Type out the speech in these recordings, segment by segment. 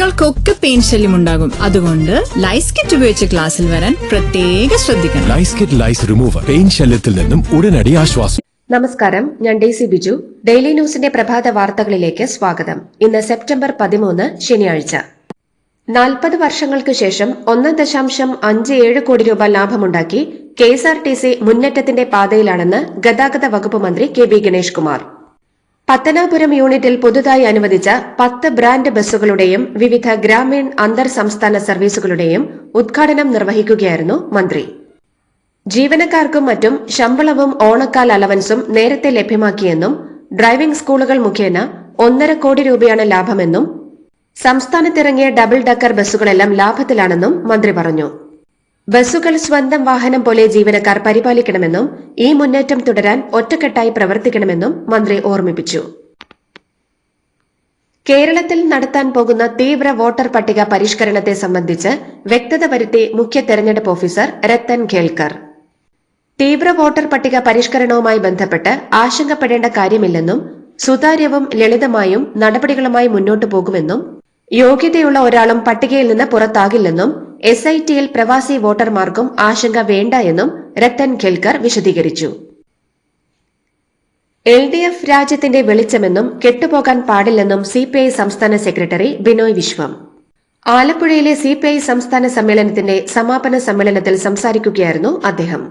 കുട്ടികൾക്കൊക്കെ പെയിൻ ശല്യം ഉണ്ടാകും. അതുകൊണ്ട് ലൈസ് കിറ്റ് ഉപയോഗിച്ച് ക്ലാസ്സിൽ വരാൻ പ്രത്യേക ശ്രദ്ധിക്കണം. Lice kit lice remover pain ശല്യത്തിൽ നിന്നും ഉടനടി ആശ്വാസം. നമസ്കാരം ഞാൻ ഡെയ്സി ബിജു. ഡെയിലി ന്യൂസിന്റെ പ്രഭാത വാർത്തകളിലേക്ക് സ്വാഗതം. ഇന്ന് സെപ്റ്റംബർ പതിമൂന്ന് ശനിയാഴ്ച. നാൽപ്പത് വർഷങ്ങൾക്ക് ശേഷം ഒന്ന് ദശാംശം അഞ്ച് ഏഴ് കോടി രൂപ ലാഭമുണ്ടാക്കി K S R T C മുന്നേറ്റത്തിന്റെ പാതയിലാണെന്ന് ഗതാഗത വകുപ്പ് മന്ത്രി കെ വി ഗണേഷ് കുമാർ പത്തനാപുരം യൂണിറ്റിൽ പുതുതായി അനുവദിച്ച പത്ത് ബ്രാൻഡ് ബസ്സുകളുടെയും വിവിധ ഗ്രാമീൺ അന്തർ സംസ്ഥാന സർവീസുകളുടെയും ഉദ്ഘാടനം നിർവഹിക്കുകയായിരുന്നു മന്ത്രി. ജീവനക്കാർക്കും മറ്റും ശമ്പളവും ഓണക്കാൽ അലവൻസും നേരത്തെ ലഭ്യമാക്കിയെന്നും ഡ്രൈവിംഗ് സ്കൂളുകൾ മുഖേന ഒന്നര കോടി രൂപയാണ് ലാഭമെന്നും സംസ്ഥാനത്തിറങ്ങിയ ഡബിൾ ഡക്കർ ബസ്സുകളെല്ലാം ലാഭത്തിലാണെന്നും മന്ത്രി പറഞ്ഞു. ബസ്സുകൾ സ്വന്തം വാഹനം പോലെ ജീവനക്കാർ പരിപാലിക്കണമെന്നും ഈ മുന്നേറ്റം തുടരാൻ ഒറ്റക്കെട്ടായി പ്രവർത്തിക്കണമെന്നും മന്ത്രി ഓർമ്മിപ്പിച്ചു. കേരളത്തിൽ നടത്താൻ പോകുന്ന തീവ്ര വോട്ടർ പട്ടിക പരിഷ്കരണത്തെ സംബന്ധിച്ച് വ്യക്തത വരുത്തി മുഖ്യ തെരഞ്ഞെടുപ്പ് ഓഫീസർ രത്തൻ ഖേൽക്കർ. തീവ്ര വോട്ടർ പട്ടിക പരിഷ്കരണവുമായി ബന്ധപ്പെട്ട് ആശങ്കപ്പെടേണ്ട കാര്യമില്ലെന്നും സുതാര്യവും ലളിതമായും നടപടികളുമായി മുന്നോട്ടു പോകുമെന്നും യോഗ്യതയുള്ള ഒരാളും പട്ടികയിൽ നിന്ന് പുറത്താകില്ലെന്നും എസ് ഐ ടിയിൽ പ്രവാസി വോട്ടർമാർക്കും ആശങ്ക വേണ്ട എന്നും രത്തൻ ഖേൽക്കർ വിശദീകരിച്ചു. എൽ ഡി എഫ് രാജ്യത്തിന്റെ വെളിച്ചമെന്നും കെട്ടുപോകാൻ പാടില്ലെന്നും സിപിഐ സംസ്ഥാന സെക്രട്ടറി ബിനോയ് വിശ്വം. ആലപ്പുഴയിലെ സിപിഐ സംസ്ഥാന സമ്മേളനത്തിന്റെ സമാപന സമ്മേളനത്തിൽ സംസാരിക്കുകയായിരുന്നു അദ്ദേഹം.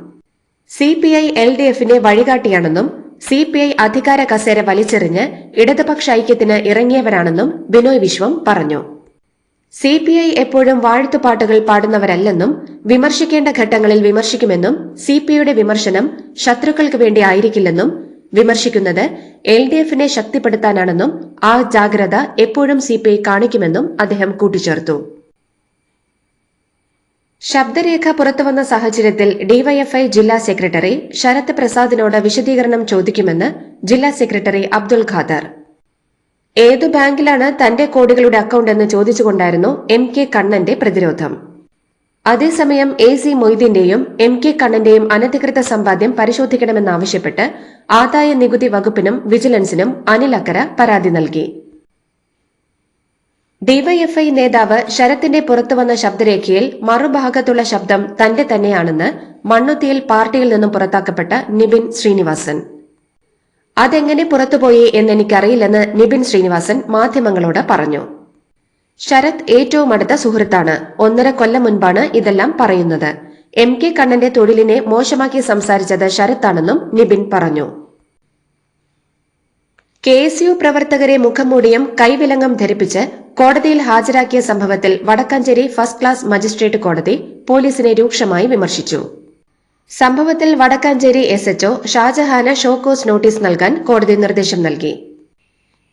സിപിഐ എൽ ഡി എഫിനെ വഴികാട്ടിയാണെന്നും സിപിഐ അധികാര കസേര വലിച്ചെറിഞ്ഞ് ഇടതുപക്ഷ ഐക്യത്തിന് ഇറങ്ങിയവരാണെന്നും ബിനോയ് വിശ്വം പറഞ്ഞു. സി പി ഐ എപ്പോഴും വാഴ്ത്തുപാട്ടുകൾ പാടുന്നവരല്ലെന്നും വിമർശിക്കേണ്ട ഘട്ടങ്ങളിൽ വിമർശിക്കുമെന്നും സി പി ഐയുടെ വിമർശനം ശത്രുക്കൾക്ക് വേണ്ടി ആയിരിക്കില്ലെന്നും വിമർശിക്കുന്നത് എൽ ഡി എഫിനെ ശക്തിപ്പെടുത്താനാണെന്നും ആ ജാഗ്രത എപ്പോഴും സിപിഐ കാണിക്കുമെന്നും അദ്ദേഹം കൂട്ടിച്ചേർത്തു. ശബ്ദരേഖ പുറത്തുവന്ന സാഹചര്യത്തിൽ ഡിവൈഎഫ്ഐ ജില്ലാ സെക്രട്ടറി ശരത് പ്രസാദിനോട് വിശദീകരണം ചോദിക്കുമെന്ന് ജില്ലാ സെക്രട്ടറി അബ്ദുൽ ഖാദർ. ഏതു ബാങ്കിലാണ് തന്റെ കോടികളുടെ അക്കൌണ്ട് എന്ന് ചോദിച്ചുകൊണ്ടായിരുന്നു എം കെ കണ്ണന്റെ പ്രതിരോധം. അതേസമയം എ സി മൊയ്തീന്റെയും എം കെ കണ്ണന്റെയും അനധികൃത സമ്പാദ്യം പരിശോധിക്കണമെന്നാവശ്യപ്പെട്ട് ആദായ നികുതി വകുപ്പിനും വിജിലൻസിനും അനിൽ അക്കര പരാതി നൽകി. ഡിവൈഎഫ്ഐ നേതാവ് ശരത്തിന്റെ പുറത്തുവന്ന ശബ്ദരേഖയിൽ മറുഭാഗത്തുള്ള ശബ്ദം തന്റെ തന്നെയാണെന്ന് മണ്ണുത്തിയിൽ പാർട്ടിയിൽ നിന്നും പുറത്താക്കപ്പെട്ട നിബിൻ ശ്രീനിവാസൻ. അതെങ്ങനെ പുറത്തുപോയി എന്നെനിക്കറിയില്ലെന്ന് നിബിൻ ശ്രീനിവാസൻ മാധ്യമങ്ങളോട് പറഞ്ഞു. ശരത് ഏറ്റവും അടുത്ത സുഹൃത്താണ്. ഒന്നര കൊല്ലം മുൻപാണ് ഇതെല്ലാം പറയുന്നത്. എം കെ കണ്ണന്റെ തൊഴിലിനെ മോശമാക്കി സംസാരിച്ചത് ശരത്താണെന്നും നിബിൻ പറഞ്ഞു. കെ എസ് യു പ്രവർത്തകരെ മുഖംമൂടിയും കൈവിലങ്ങും ധരിപ്പിച്ച് കോടതിയിൽ ഹാജരാക്കിയ സംഭവത്തിൽ വടക്കാഞ്ചേരി ഫസ്റ്റ് ക്ലാസ് മജിസ്ട്രേറ്റ് കോടതി പോലീസിനെ രൂക്ഷമായി വിമർശിച്ചു. സംഭവത്തിൽ വടക്കാഞ്ചേരി എസ് എച്ച്ഒ ഷാജഹാന് ഷോക്കോസ് നോട്ടീസ് നൽകാൻ കോടതി നിർദ്ദേശം നൽകി.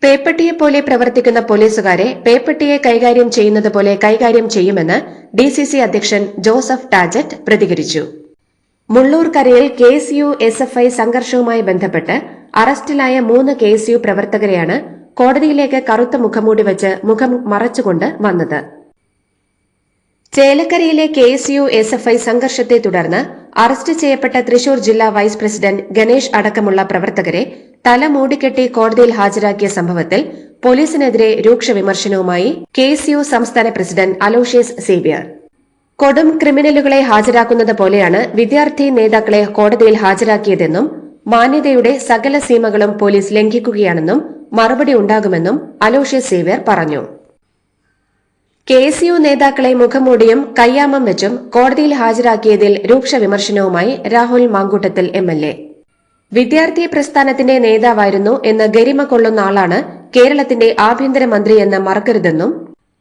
പേപ്പട്ടിയെ പോലെ പ്രവർത്തിക്കുന്ന പോലീസുകാരെ പേപ്പട്ടിയെ കൈകാര്യം ചെയ്യുന്നത് പോലെ കൈകാര്യം ചെയ്യുമെന്ന് ഡിസിസി അധ്യക്ഷൻ ജോസഫ് ടാജറ്റ് പ്രതികരിച്ചു. മുള്ളൂർക്കരയിൽ K S U S F I സംഘർഷവുമായി ബന്ധപ്പെട്ട് അറസ്റ്റിലായ മൂന്ന് കെ എസ് യു പ്രവർത്തകരെയാണ് കോടതിയിലേക്ക് കറുത്ത മുഖംമൂടി വെച്ച് മുഖം മറച്ചുകൊണ്ട് വന്നത്. ചേലക്കരയിലെ K S U S F I സംഘർഷത്തെ തുടർന്ന് അറസ്റ്റ് ചെയ്യപ്പെട്ട തൃശൂർ ജില്ലാ വൈസ് പ്രസിഡന്റ് ഗണേഷ് അടക്കമുള്ള പ്രവർത്തകരെ തല മൂടിക്കെട്ടി കോടതിയിൽ ഹാജരാക്കിയ സംഭവത്തിൽ പോലീസിനെതിരെ രൂക്ഷ വിമർശനവുമായി കെ എസ് യു സംസ്ഥാന പ്രസിഡന്റ് അലോഷ്യസ് സേവ്യർ. കൊടും ക്രിമിനലുകളെ ഹാജരാക്കുന്നത് പോലെയാണ് വിദ്യാർത്ഥി നേതാക്കളെ കോടതിയിൽ ഹാജരാക്കിയതെന്നും മാന്യതയുടെ സകല സീമകളും പോലീസ് ലംഘിക്കുകയാണെന്നും മറുപടി ഉണ്ടാകുമെന്നും അലോഷ്യ സേവ്യർ പറഞ്ഞു. കെ എസ് യു നേതാക്കളെ മുഖംമൂടിയും കയ്യാമം വെച്ചും കോടതിയിൽ ഹാജരാക്കിയതിൽ രൂക്ഷ വിമർശനവുമായി Rahul Mamkootathil M L A. വിദ്യാർത്ഥി പ്രസ്ഥാനത്തിന്റെ നേതാവായിരുന്നു എന്ന് ഗരിമ കൊള്ളുന്ന ആളാണ് കേരളത്തിന്റെ ആഭ്യന്തരമന്ത്രിയെന്ന് മറക്കരുതെന്നും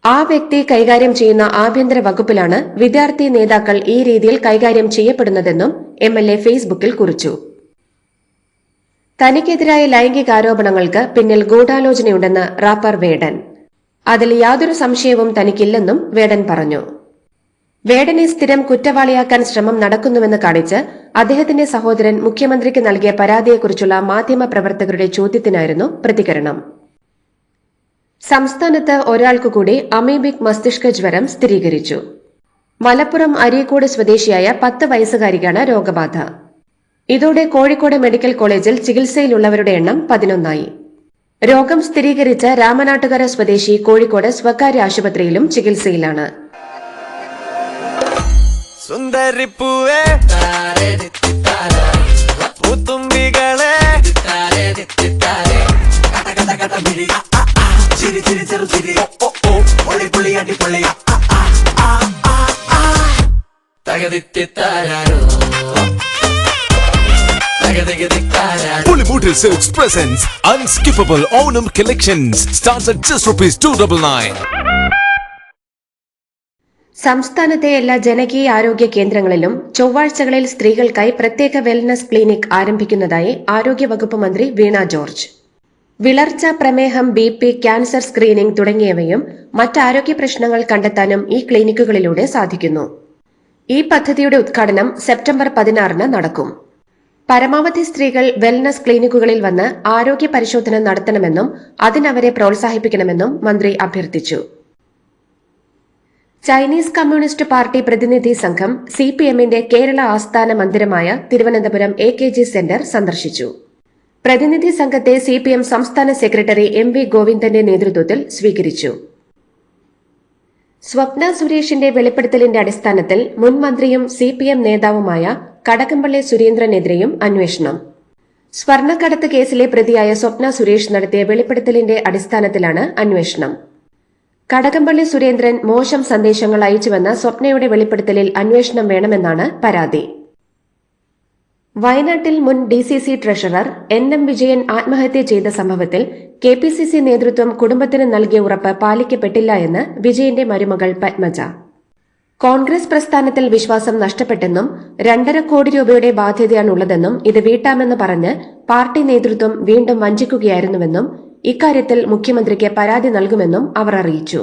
ആ വ്യക്തി കൈകാര്യം ചെയ്യുന്ന ആഭ്യന്തര വകുപ്പിലാണ് വിദ്യാർത്ഥി നേതാക്കൾ ഈ രീതിയിൽ കൈകാര്യം ചെയ്യപ്പെടുന്നതെന്നും എം എൽ എ ഫേസ്ബുക്കിൽ കുറിച്ചു. തനിക്കെതിരായ ലൈംഗികാരോപണങ്ങൾക്ക് പിന്നിൽ ഗൂഢാലോചനയുണ്ടെന്ന് റാപ്പർ വേടൻ. അതിൽ യാതൊരു സംശയവും തനിക്കില്ലെന്നും വേടൻ പറഞ്ഞു. വേടനെ സ്ഥിരം കുറ്റവാളിയാക്കാൻ ശ്രമം നടക്കുന്നുവെന്ന് കാണിച്ച് അദ്ദേഹത്തിന്റെ സഹോദരൻ മുഖ്യമന്ത്രിക്ക് നൽകിയ പരാതിയെക്കുറിച്ചുള്ള മാധ്യമ പ്രവർത്തകരുടെ ചോദ്യത്തിനായിരുന്നു പ്രതികരണം. സംസ്ഥാനത്ത് ഒരാൾക്കു കൂടി അമീബിക് മസ്തിഷ്ക ജ്വരം സ്ഥിരീകരിച്ചു. മലപ്പുറം അരീക്കോട് സ്വദേശിയായ പത്ത് വയസ്സുകാരിക്കാണ് രോഗബാധ. ഇതോടെ കോഴിക്കോട് മെഡിക്കൽ കോളേജിൽ ചികിത്സയിലുള്ളവരുടെ എണ്ണം പതിനൊന്നായി. രോഗം സ്ഥിരീകരിച്ച രാമനാട്ടുകര സ്വദേശി കോഴിക്കോട് സ്വകാര്യ ആശുപത്രിയിലും ചികിത്സയിലാണ്. സുന്ദരിപ്പൂവേ പൂത്തുമ്പികളെ ചിരി ചിരി ചെറു ചിരി ഓ ഓ പൊളി പൊളി അടിപൊളി തകതിത്താരോ Pulimutil Silks presents Unskippable Onam Collections. Starts at just rupees 299. സംസ്ഥാനത്തെ എല്ലാ ജനകീയ ആരോഗ്യ കേന്ദ്രങ്ങളിലും ചൊവ്വാഴ്ചകളിൽ സ്ത്രീകൾക്കായി പ്രത്യേക വെൽനസ് ക്ലിനിക് ആരംഭിക്കുന്നതായി ആരോഗ്യവകുപ്പ് മന്ത്രി വീണ ജോർജ് വിളർച്ച പ്രമേഹം ബി പി ക്യാൻസർ സ്ക്രീനിംഗ് തുടങ്ങിയവയും മറ്റ് ആരോഗ്യ പ്രശ്നങ്ങൾ കണ്ടെത്താനും ഈ ക്ലിനിക്കുകളിലൂടെ സാധിക്കുന്നു ഈ പദ്ധതിയുടെ ഉദ്ഘാടനം സെപ്റ്റംബർ പതിനാറിന് നടക്കും പരമാവധി സ്ത്രീകൾ വെൽനസ് ക്ലിനിക്കുകളിൽ വന്ന് ആരോഗ്യ പരിശോധന നടത്തണമെന്നും അതിനവരെ പ്രോത്സാഹിപ്പിക്കണമെന്നും മന്ത്രി അഭ്യർത്ഥിച്ചു. ചൈനീസ് കമ്മ്യൂണിസ്റ്റ് പാർട്ടി പ്രതിനിധി സംഘം സി പി എമ്മിന്റെ കേരള ആസ്ഥാന മന്ദിരമായ Thiruvananthapuram A K G centre സന്ദർശിച്ചു. പ്രതിനിധി സംഘത്തെ സിപിഎം സംസ്ഥാന സെക്രട്ടറി എം വി ഗോവിന്ദന്റെ നേതൃത്വത്തിൽ സ്വീകരിച്ചു. സ്വപ്ന സുരേഷിന്റെ വെളിപ്പെടുത്തലിന്റെ അടിസ്ഥാനത്തിൽ മുൻ മന്ത്രിയും നേതാവുമായ കടകംപള്ളി സുരേന്ദ്രനെതിരെയും അന്വേഷണം. സ്വർണക്കടത്ത് കേസിലെ പ്രതിയായ സ്വപ്ന സുരേഷ് നടത്തിയ വെളിപ്പെടുത്തലിന്റെ അടിസ്ഥാനത്തിലാണ് അന്വേഷണം. കടകംപള്ളി സുരേന്ദ്രൻ മോശം സന്ദേശങ്ങൾ അയച്ചുവെന്ന സ്വപ്നയുടെ വെളിപ്പെടുത്തലിൽ അന്വേഷണം വേണമെന്നാണ് പരാതി. വയനാട്ടിൽ മുൻ D C C treasurer N M Vijayan ആത്മഹത്യ ചെയ്ത സംഭവത്തിൽ കെ പി സി സി നേതൃത്വം കുടുംബത്തിന് നൽകിയ ഉറപ്പ് പാലിക്കപ്പെട്ടില്ല എന്ന് വിജയന്റെ മരുമകൾ പത്മജ. കോൺഗ്രസ് പ്രസ്ഥാനത്തിൽ വിശ്വാസം നഷ്ടപ്പെട്ടെന്നും രണ്ടര കോടി രൂപയുടെ ബാധ്യതയാണുള്ളതെന്നും ഇത് വീട്ടാമെന്ന് പറഞ്ഞ് പാർട്ടി നേതൃത്വം വീണ്ടും വഞ്ചിക്കുകയായിരുന്നുവെന്നും ഇക്കാര്യത്തിൽ മുഖ്യമന്ത്രിക്ക് പരാതി നൽകുമെന്നും അവർ അറിയിച്ചു.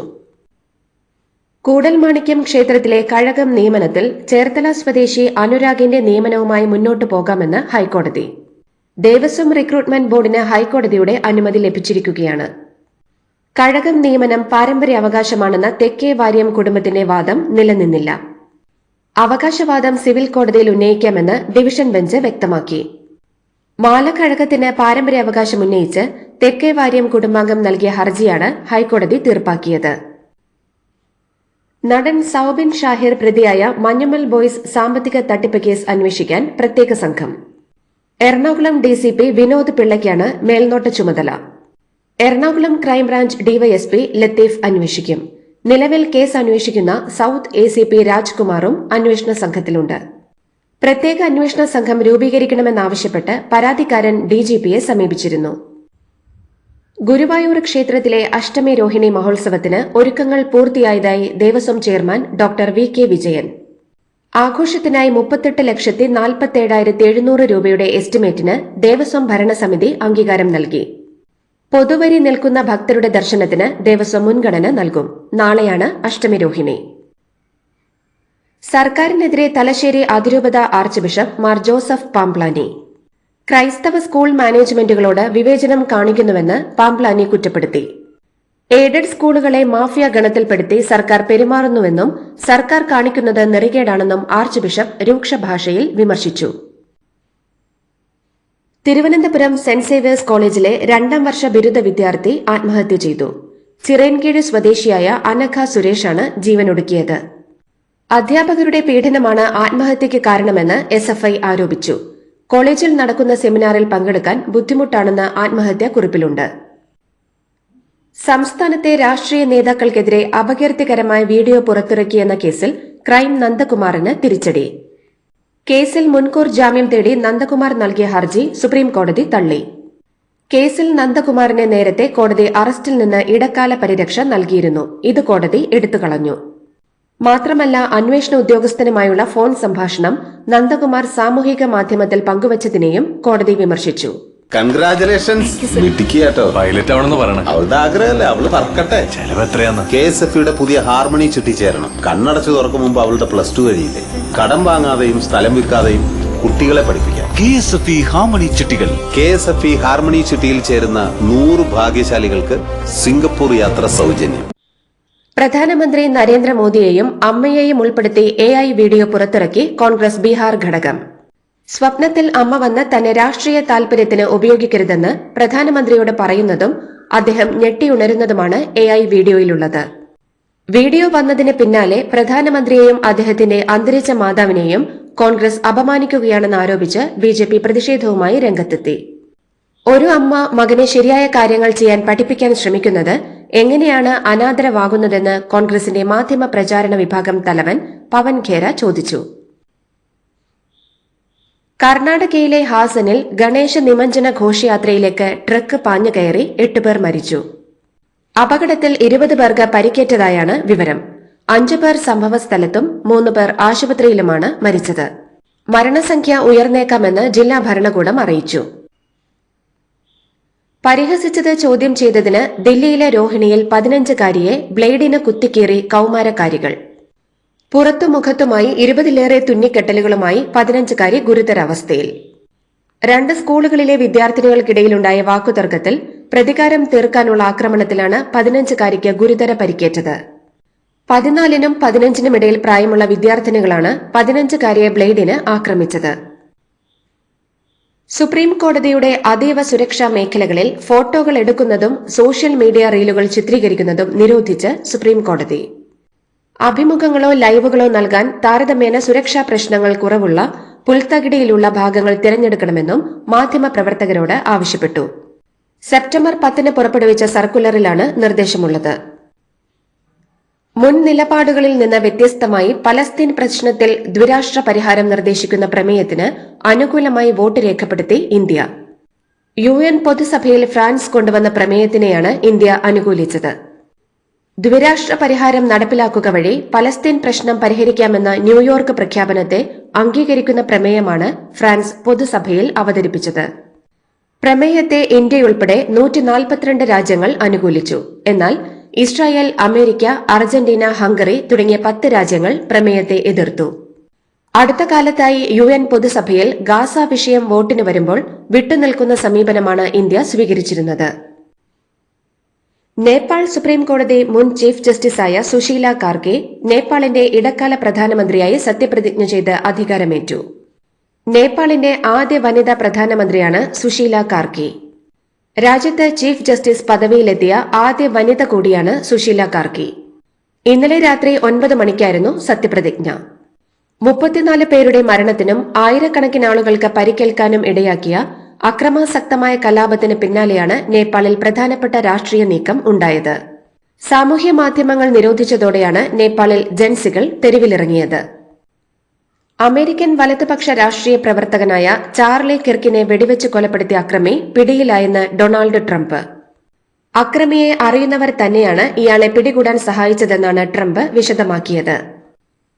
കൂടൽമാണിക്യം ക്ഷേത്രത്തിലെ കഴകം നിയമനത്തിൽ ചേർത്തല സ്വദേശി അനുരാഗിന്റെ നിയമനവുമായി മുന്നോട്ടു പോകാമെന്ന് ഹൈക്കോടതി. ദേവസ്വം റിക്രൂട്ട്മെന്റ് ബോർഡിന് ഹൈക്കോടതിയുടെ അനുമതി ലഭിച്ചിരിക്കുകയാണ്. കഴകം നിയമനം പാരമ്പര്യ അവകാശമാണെന്ന തെക്കേ വാര്യം കുടുംബത്തിന്റെ വാദം നിലനിന്നില്ല. അവകാശവാദം സിവിൽ കോടതിയിൽ ഉന്നയിക്കാമെന്ന് ഡിവിഷൻ ബെഞ്ച് വ്യക്തമാക്കി. മാലക്കഴകത്തിന് പാരമ്പര്യ അവകാശം ഉന്നയിച്ച് തെക്കേ വാര്യം കുടുംബാംഗം നൽകിയ ഹർജിയാണ് ഹൈക്കോടതി തീർപ്പാക്കിയത്. നടൻ സൌബിൻ ഷാഹിർ പ്രതിയായ മഞ്ഞുമൽ ബോയ്സ് സാമ്പത്തിക തട്ടിപ്പ് കേസ് അന്വേഷിക്കാൻ പ്രത്യേക സംഘം. എറണാകുളം ഡിസിപി വിനോദ് പിള്ളയ്ക്കാണ് മേൽനോട്ട ചുമതല. എറണാകുളം ക്രൈംബ്രാഞ്ച് ഡിവൈഎസ്പി ലത്തീഫ് അന്വേഷിക്കും. നിലവിൽ കേസ് അന്വേഷിക്കുന്ന സൌത്ത് എ സി പി രാജ്കുമാറും അന്വേഷണ സംഘത്തിലുണ്ട്. പ്രത്യേക അന്വേഷണ സംഘം രൂപീകരിക്കണമെന്നാവശ്യപ്പെട്ട് പരാതിക്കാരൻ ഡിജിപിയെ സമീപിച്ചിരുന്നു. ഗുരുവായൂർ ക്ഷേത്രത്തിലെ അഷ്ടമി രോഹിണി മഹോത്സവത്തിന് ഒരുക്കങ്ങൾ പൂർത്തിയായതായി Devaswom chairman doctor V K Vijayan. ആഘോഷത്തിനായി മുപ്പത്തെട്ട് ലക്ഷത്തി നാൽപ്പത്തേഴായിരത്തി എഴുന്നൂറ് രൂപയുടെ എസ്റ്റിമേറ്റിന് ദേവസ്വം ഭരണസമിതി അംഗീകാരം നൽകി. പൊതുവരി നിൽക്കുന്ന ഭക്തരുടെ ദർശനത്തിന് ദേവസ്വം മുൻഗണന നൽകും. നാളെയാണ് അഷ്ടമി രോഹിണി സർക്കാരിനെതിരെ തലശ്ശേരി അതിരൂപത ആർച്ച് ബിഷപ്പ് മാർ ജോസഫ് പാംപ്ലാനി. ക്രൈസ്തവ സ്കൂൾ മാനേജ്മെന്റുകളോട് വിവേചനം കാണിക്കുന്നുവെന്ന് പാംപ്ലാനി കുറ്റപ്പെടുത്തി. എയ്ഡഡ് സ്കൂളുകളെ മാഫിയ ഗണത്തിൽപ്പെടുത്തി സർക്കാർ പെരുമാറുന്നുവെന്നും സർക്കാർ കാണിക്കുന്നത് നെറികേടാണെന്നും ആർച്ച് ബിഷപ്പ് രൂക്ഷ ഭാഷയിൽ വിമർശിച്ചു. തിരുവനന്തപുരം സെന്റ് സേവിയേഴ്സ് കോളേജിലെ രണ്ടാം വർഷ ബിരുദ വിദ്യാർത്ഥി ആത്മഹത്യ ചെയ്തു. ചിറയൻകീഴ് സ്വദേശിയായ അനഘ സുരേഷാണ് ജീവനൊടുക്കിയത്. അധ്യാപകരുടെ പീഡനമാണ് ആത്മഹത്യയ്ക്ക് കാരണമെന്ന് എസ് എഫ് ഐ ആരോപിച്ചു. കോളേജിൽ നടക്കുന്ന സെമിനാറിൽ പങ്കെടുക്കാൻ ബുദ്ധിമുട്ടാണെന്ന് ആത്മഹത്യാ കുറിപ്പിലുണ്ട്. സംസ്ഥാനത്തെ രാഷ്ട്രീയ നേതാക്കൾക്കെതിരെ അപകീർത്തികരമായ വീഡിയോ പുറത്തിറക്കിയെന്ന കേസിൽ ക്രൈം നന്ദകുമാറിന് തിരിച്ചടി. കേസിൽ മുൻകൂർ ജാമ്യം തേടി നന്ദകുമാർ നൽകിയ ഹർജി സുപ്രീംകോടതി തള്ളി. കേസിൽ നന്ദകുമാറിനെ നേരത്തെ കോടതി അറസ്റ്റിൽ നിന്ന് ഇടക്കാല പരിരക്ഷ നൽകിയിരുന്നു. ഇത് കോടതി എടുത്തുകളഞ്ഞു മാത്രമല്ല അന്വേഷണ ഉദ്യോഗസ്ഥനുമായുള്ള ഫോൺ സംഭാഷണം നന്ദകുമാർ സാമൂഹിക മാധ്യമത്തിൽ പങ്കുവച്ചതിനെയും കോടതി വിമർശിച്ചു. കൺഗ്രാചുലേഷൻസ് മിടുക്കി കേട്ടോ. പൈലറ്റ് ആവണമെന്ന് പറയണേ. അവളുടെ ആഗ്രഹമല്ലേ? അവൾ പറക്കട്ടെ. ചെലവ് എത്രയാന്ന്? കെ എസ് എഫ് യുടെ പുതിയ ഹാർമണി ചിട്ടി ചേരണം കണ്ണടച്ചു തുറക്കും മുമ്പ് അവളുടെ പ്ലസ് ടു കഴിയില്ലേ കടം വാങ്ങാതെയും സ്ഥലം വിൽക്കാതെയും കുട്ടികളെ പഠിപ്പിക്കാം. K S F E harmony ചിട്ടികൾ K S F E harmony ചിട്ടിയിൽ ചേരുന്ന നൂറ് ഭാഗ്യശാലികൾക്ക് സിംഗപ്പൂർ യാത്ര സൗജന്യം. പ്രധാനമന്ത്രി നരേന്ദ്രമോദിയെയും അമ്മയെയും ഉൾപ്പെടുത്തി എ ഐ വീഡിയോ പുറത്തിറക്കി കോൺഗ്രസ് ബീഹാർ ഘടകം. സ്വപ്നത്തിൽ അമ്മ വന്ന് തന്നെ രാഷ്ട്രീയ താൽപര്യത്തിന് ഉപയോഗിക്കരുതെന്ന് പ്രധാനമന്ത്രിയോട് പറയുന്നതും അദ്ദേഹം ഞെട്ടിയുണരുന്നതുമാണ് എ ഐ വീഡിയോയിലുള്ളത്. വീഡിയോ വന്നതിന് പിന്നാലെ പ്രധാനമന്ത്രിയെയും അദ്ദേഹത്തിന്റെ അന്തരിച്ച മാതാവിനെയും കോൺഗ്രസ് അപമാനിക്കുകയാണെന്ന് ആരോപിച്ച് ബി ജെ പി പ്രതിഷേധവുമായി രംഗത്തെത്തി. ഒരു അമ്മ മകനെ ശരിയായ കാര്യങ്ങൾ ചെയ്യാൻ പഠിപ്പിക്കാൻ ശ്രമിക്കുന്നത് എങ്ങനെയാണ് അനാദരവാകുന്നതെന്ന് കോൺഗ്രസിന്റെ മാധ്യമ പ്രചാരണ വിഭാഗം തലവൻ പവൻ ഖേര ചോദിച്ചു. കർണാടകയിലെ ഹാസനിൽ ഗണേശ നിമഞ്ജന ഘോഷയാത്രയിലേക്ക് ട്രക്ക് പാഞ്ഞു കയറി എട്ടുപേർ മരിച്ചു. അപകടത്തിൽ ഇരുപത് പേർക്ക് പരിക്കേറ്റതായാണ് വിവരം. അഞ്ചു പേർ സംഭവസ്ഥലത്തും മൂന്ന് പേർ ആശുപത്രിയിലുമാണ് മരിച്ചത്. മരണസംഖ്യ ഉയർന്നേക്കാമെന്ന് ജില്ലാ ഭരണകൂടം അറിയിച്ചു. പരിഹസിച്ചത് ചോദ്യം ചെയ്തതിന് ദില്ലിയിലെ രോഹിണിയിൽ പതിനഞ്ചുകാരിയെ ബ്ലേഡിന് കുത്തിക്കേറി കൌമാരക്കാരികൾ. പുറത്തു മുഖത്തുമായി ഇരുപതിലേറെ തുന്നിക്കെട്ടലുകളുമായി പതിനഞ്ചുകാരി ഗുരുതരാവസ്ഥയിൽ. രണ്ട് സ്കൂളുകളിലെ വിദ്യാർത്ഥിനികൾക്കിടയിലുണ്ടായ വാക്കുതർക്കത്തിൽ പ്രതികാരം തീർക്കാനുള്ള ആക്രമണത്തിലാണ് പതിനഞ്ചുകാരിക്ക് ഗുരുതര പരിക്കേറ്റത്. പതിനാലിനും പതിനഞ്ചിനും ഇടയിൽ പ്രായമുള്ള വിദ്യാർത്ഥിനികളാണ് പതിനഞ്ചുകാരിയെ ബ്ലേഡിന് ആക്രമിച്ചത്. സുപ്രീം കോടതിയുടെ അതീവ സുരക്ഷാ മേഖലകളിൽ ഫോട്ടോകൾ എടുക്കുന്നതും സോഷ്യൽ മീഡിയ റീലുകൾ ചിത്രീകരിക്കുന്നതും നിരോധിച്ച് സുപ്രീം കോടതി അഭിമുഖങ്ങളോ ലൈവുകളോ നൽകാൻ താരതമ്യേന സുരക്ഷാ പ്രശ്നങ്ങൾ കുറവുള്ള പുൽത്തകിടിയിലുള്ള ഭാഗങ്ങൾ തിരഞ്ഞെടുക്കണമെന്നും മാധ്യമപ്രവർത്തകരോട് ആവശ്യപ്പെട്ടു. സെപ്റ്റംബർ പത്തിന് പുറപ്പെടുവിച്ച സർക്കുലറിലാണ് നിർദ്ദേശമുള്ളത്. മുൻ നിലപാടുകളിൽ നിന്ന് വ്യത്യസ്തമായി പലസ്തീൻ പ്രശ്നത്തിൽ ദ്വിരാഷ്ട്ര പരിഹാരം നിർദ്ദേശിക്കുന്ന പ്രമേയത്തിന് അനുകൂലമായി വോട്ട് രേഖപ്പെടുത്തി ഇന്ത്യ. യു എൻ പൊതുസഭയിൽ ഫ്രാൻസ് കൊണ്ടുവന്ന പ്രമേയത്തിനെയാണ് ഇന്ത്യ അനുകൂലിച്ചത്. ദ്വിരാഷ്ട്ര പരിഹാരം നടപ്പിലാക്കുക വഴി പലസ്തീൻ പ്രശ്നം പരിഹരിക്കാമെന്ന ന്യൂയോർക്ക് പ്രഖ്യാപനത്തെ അംഗീകരിക്കുന്ന പ്രമേയമാണ് ഫ്രാൻസ് പൊതുസഭയിൽ അവതരിപ്പിച്ചത്. പ്രമേയത്തെ ഇന്ത്യയുൾപ്പെടെ നൂറ്റി നാൽപ്പത്തിരണ്ട് രാജ്യങ്ങൾ അനുകൂലിച്ചു. എന്നാൽ ഇസ്രായേൽ അമേരിക്ക അർജന്റീന ഹംഗറി തുടങ്ങിയ പത്ത് രാജ്യങ്ങൾ പ്രമേയത്തെ എതിർത്തു. അടുത്ത കാലത്തായി യു എൻ പൊതുസഭയിൽ ഗാസ വിഷയം വോട്ടിന് വരുമ്പോൾ വിട്ടുനിൽക്കുന്ന സമീപനമാണ് ഇന്ത്യ സ്വീകരിച്ചിരുന്നത്. നേപ്പാൾ സുപ്രീം കോടതി മുൻ ചീഫ് ജസ്റ്റിസായ സുശീല കാർഗെ നേപ്പാളിന്റെ ഇടക്കാല പ്രധാനമന്ത്രിയായി സത്യപ്രതിജ്ഞ ചെയ്ത് അധികാരമേറ്റു. നേപ്പാളിന്റെ ആദ്യ വനിതാ പ്രധാനമന്ത്രിയാണ് സുശീല കാർഗെ. രാജ്യത്ത് ചീഫ് ജസ്റ്റിസ് പദവിയിലെത്തിയ ആദ്യ വനിത കൂടിയാണ് സുശീല കാർഗെ. ഇന്നലെ രാത്രി ഒൻപത് മണിക്കായിരുന്നു സത്യപ്രതിജ്ഞ. മുപ്പത്തിനാല് പേരുടെ മരണത്തിനും ആയിരക്കണക്കിന് ആളുകൾക്ക് പരിക്കേൽക്കാനും ഇടയാക്കിയ അക്രമാസക്തമായ കലാപത്തിന് പിന്നാലെയാണ് നേപ്പാളിൽ പ്രധാനപ്പെട്ട രാഷ്ട്രീയ നീക്കം ഉണ്ടായത്. സാമൂഹ്യ മാധ്യമങ്ങൾ നിരോധിച്ചതോടെയാണ് നേപ്പാളിൽ ജൻസികൾ തെരുവിലിറങ്ങിയത്. അമേരിക്കൻ വലതുപക്ഷ രാഷ്ട്രീയ പ്രവർത്തകനായ ചാർലി കിർക്കിനെ വെടിവെച്ച് കൊലപ്പെടുത്തിയ അക്രമി പിടിയിലായെന്ന് ഡൊണാൾഡ് ട്രംപ്. അക്രമിയെ അറിയുന്നവർ തന്നെയാണ് ഇയാളെ പിടികൂടാൻ സഹായിച്ചതെന്നാണ് ട്രംപ് വിശദമാക്കിയത്.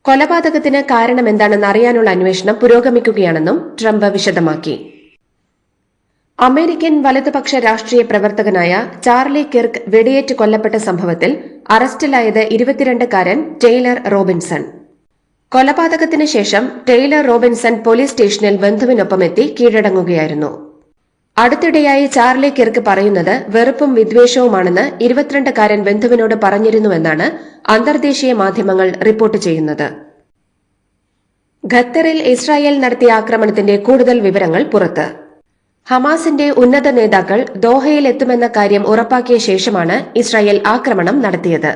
കൊലപാതകത്തിന് കാരണമെന്താണെന്ന് അറിയാനുള്ള അന്വേഷണം പുരോഗമിക്കുകയാണെന്നും ട്രംപ് വിശദമാക്കി. അമേരിക്കൻ വലതുപക്ഷ രാഷ്ട്രീയ പ്രവർത്തകനായ ചാർലി കിർക്ക് വെടിയേറ്റ് കൊല്ലപ്പെട്ട സംഭവത്തിൽ അറസ്റ്റിലായത് ഇരുപത്തിരണ്ടുകാരൻ ടെയ്ലർ റോബിൻസൺ. കൊലപാതകത്തിന് ശേഷം ടെയ്ലർ റോബിൻസൺ പോലീസ് സ്റ്റേഷനിൽ ബന്ധുവിനൊപ്പമെത്തി കീഴടങ്ങുകയായിരുന്നു. അടുത്തിടെയായി ചാർലി കിർക്ക് പറയുന്നത് വെറുപ്പും വിദ്വേഷവുമാണെന്ന് ഇരുപത്തിരണ്ടുകാരൻ ബന്ധുവിനോട് പറഞ്ഞിരുന്നുവെന്നാണ് അന്തർദേശീയ മാധ്യമങ്ങൾ റിപ്പോർട്ട് ചെയ്യുന്നത്. ഖത്തറിൽ ഇസ്രായേൽ നടത്തിയ ആക്രമണത്തിന്റെ കൂടുതൽ വിവരങ്ങൾ പുറത്ത്. ഹമാസിന്റെ ഉന്നത നേതാക്കൾ ദോഹയിൽ എത്തുമെന്ന കാര്യം ഉറപ്പാക്കിയ ശേഷമാണ് ഇസ്രായേൽ ആക്രമണം നടത്തിയത്.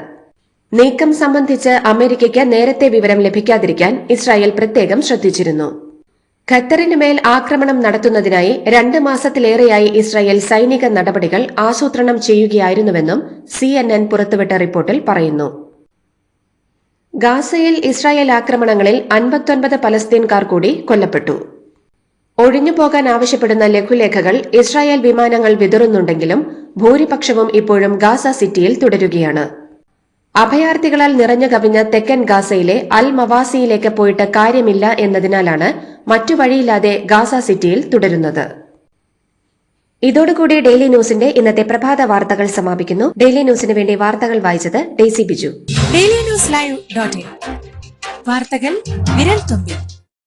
നീക്കം സംബന്ധിച്ച് അമേരിക്കയ്ക്ക് നേരത്തെ വിവരം ലഭിക്കാതിരിക്കാൻ ഇസ്രായേൽ പ്രത്യേകം ശ്രദ്ധിച്ചിരുന്നു. ഖത്തറിന് മേൽ ആക്രമണം നടത്തുന്നതിനായി രണ്ട് മാസത്തിലേറെയായി ഇസ്രായേൽ സൈനിക നടപടികൾ ആസൂത്രണം ചെയ്യുകയായിരുന്നുവെന്നും സി എൻ എൻ പുറത്തുവിട്ട റിപ്പോർട്ടിൽ പറയുന്നു. ഗാസയിൽ ഇസ്രായേൽ ആക്രമണങ്ങളിൽ അൻപത്തൊൻപത് പലസ്തീൻകാർ കൂടി കൊല്ലപ്പെട്ടു. ഒഴിഞ്ഞുപോകാൻ ആവശ്യപ്പെടുന്ന ലഘുലേഖകൾ ഇസ്രായേൽ വിമാനങ്ങൾ വിതറുന്നുണ്ടെങ്കിലും ഭൂരിപക്ഷവും ഇപ്പോഴും ഗാസ സിറ്റിയിൽ തുടരുകയാണ്. അഭയാർത്ഥികളാൽ നിറഞ്ഞു കവിഞ്ഞ തെക്കൻ ഗാസയിലെ അൽ മവാസിയിലേക്ക് പോയിട്ട് കാര്യമില്ല എന്നതിനാലാണ് മറ്റു വഴിയില്ലാതെ ഗാസ സിറ്റിയിൽ തുടരുന്നത്. ഇതോടുകൂടി ഡെയിലി ന്യൂസിന്റെ ഇന്നത്തെ പ്രഭാത വാർത്തകൾ സമാപിക്കുന്നു. ഡെയിലി ന്യൂസിന് വേണ്ടി വാർത്തകൾ വായിച്ചത് Daisy Biju. Daily news live dot വാർത്തകൾ വിരൽ തുമ്പിൽ.